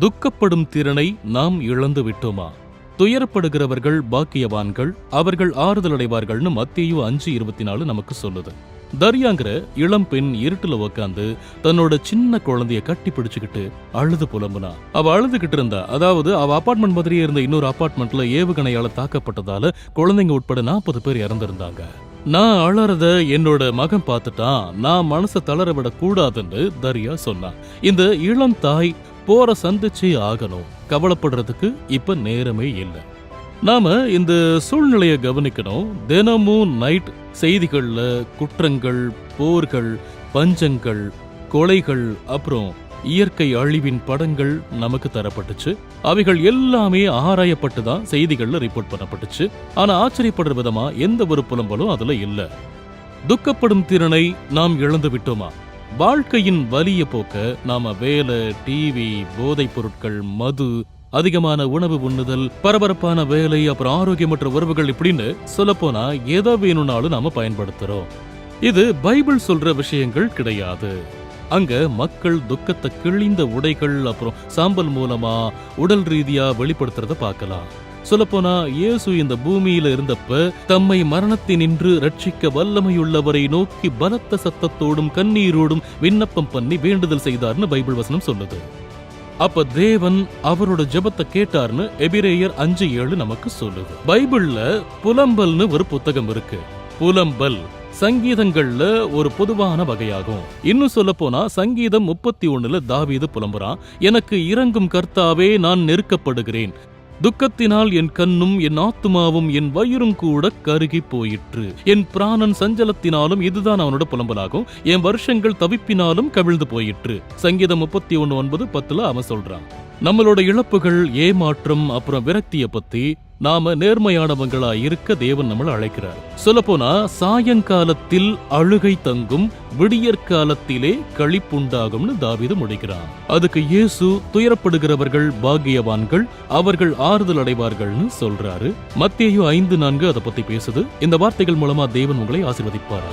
துக்கப்படும் திறனை நாம் இழந்து விட்டோமா? துயரப்படுகிறவர்கள் பாக்கியவான்கள் அவர்கள் ஆறுதல் அடைவார்கள்னு மத்தேயு அஞ்சு இருபத்தி நாலு நமக்கு சொல்லுது. தரியாங்கிற இளம் பெண் இருட்டுல உக்காந்து தன்னோட சின்ன குழந்தைய கட்டி பிடிச்சுக்கிட்டு அழுது புலம்புனா. அவ அழுதுகிட்டு இருந்தா அதாவது அவ அபார்ட்மெண்ட் மாதிரியே இருந்த இன்னொரு அபார்ட்மெண்ட்ல ஏவுகணையால தாக்கப்பட்டதால குழந்தைங்க உட்பட நாற்பது பேர் இறந்திருந்தாங்க. நான் அழறத என்னோட மகன் பார்த்துட்டான். நான் மனசை தளர விடக்கூடாதுன்னு தர்யா சொன்னான். இந்த இளம் தாய் போற சந்திச்சே ஆகணும். கவலைப்படுறதுக்கு இப்ப நேரமே இல்லை. நாம இந்த சூழ்நிலையை கவனிக்கணும். தினமும் நைட் செய்திகள்ல குற்றங்கள் போர்கள் பஞ்சங்கள் கொலைகள் அப்புறம் இயற்கை அழிவின் படங்கள் நமக்கு தரப்பட்டுச்சு. அவைகள் எல்லாமே ஆராயப்பட்டு தான் செய்திகள்ல ரிப்போர்ட் பண்ணப்பட்டுச்சு. ஆனா ஆச்சரியப்படுற விதமா எந்த ஒரு புலம்பலும் அதுல இல்ல. துக்கப்படும் திறனை நாம் இழந்து விட்டோமா? வாழ்க்கையின் வலிய போக்க நாம வேலை டிவி போதைப் பொருட்கள் மது அதிகமான உணவு உண்ணுதல் பரபரப்பான வேலை அப்புறம் ஆரோக்கியமற்ற உறவுகள் இப்படின்னு சொல்லப்போனா எதை வேணும்னாலும் நாம பயன்படுத்துறோம். இது பைபிள் சொல்ற விஷயங்கள் கிடையாது. அங்க மக்கள் துக்கத்தை கிழிந்த உடைகள் அப்புறம் சாம்பல் மூலமா உடல் ரீதியா வெளிப்படுத்துறத பார்க்கலாம். சொல்லப்போனா இயேசு இந்த பூமியில இருந்தப்ப தம்மை மரணத்தினின்று ரட்சிக்க வல்லமையுள்ளவரை நோக்கி பலத்த சத்தத்தோடும் கண்ணீரோடும் விண்ணப்பம் பண்ணி வேண்டுதல் செய்தார்னு பைபிள் வசனம் சொல்லுது. அப்ப தேவன் அவரோட ஜெபத்தை கேட்டார்னு எபிரேயர் அஞ்சு ஏழு நமக்கு சொல்லுது. பைபிள்ல புலம்பல்னு ஒரு புத்தகம் இருக்கு. புலம்பல். சங்கீதங்கள்ல ஒரு பொதுவான வகையாகும். இன்னும் சொல்ல போனா சங்கீதம் முப்பத்தி ஒண்ணுல தாவீது புலம்புறான். எனக்கு இறங்கும் கர்த்தாவே நான் நெருக்கப்படுகிறேன். துக்கத்தினால் என் கண்ணும் என் ஆத்துமாவும் என் வயிறும் கூட கருகி போயிற்று. என் பிராணன் சஞ்சலத்தினாலும் இதுதான் அவனோட புலம்பலாகும். என் வருஷங்கள் தவிப்பினாலும் கவிழ்ந்து போயிற்று. சங்கீதம் முப்பத்தி ஒன்னு ஒன்பது பத்துல அவன் சொல்றான். நம்மளோட இழப்புகள் ஏமாற்றம் அப்புறம் விரக்தியை பத்தி நாம நேர்மையானவங்களா இருக்க தேவன் நம்மள அழைக்கிறார். சொல்லப்போனா சாயங்காலத்தில் அழுகை தங்கும் விடியற்காலத்திலே களிப்புண்டாகும்னு தாவிதம் முடிக்கிறான். அதுக்கு இயேசு துயரப்படுகிறவர்கள் பாக்கியவான்கள் அவர்கள் ஆறுதல் அடைவார்கள்னு சொல்றாரு. மத்தேயு ஐந்து நான்கு அதை பத்தி பேசுது. இந்த வார்த்தைகள் மூலமா தேவன் உங்களை ஆசிர்வதிப்பார்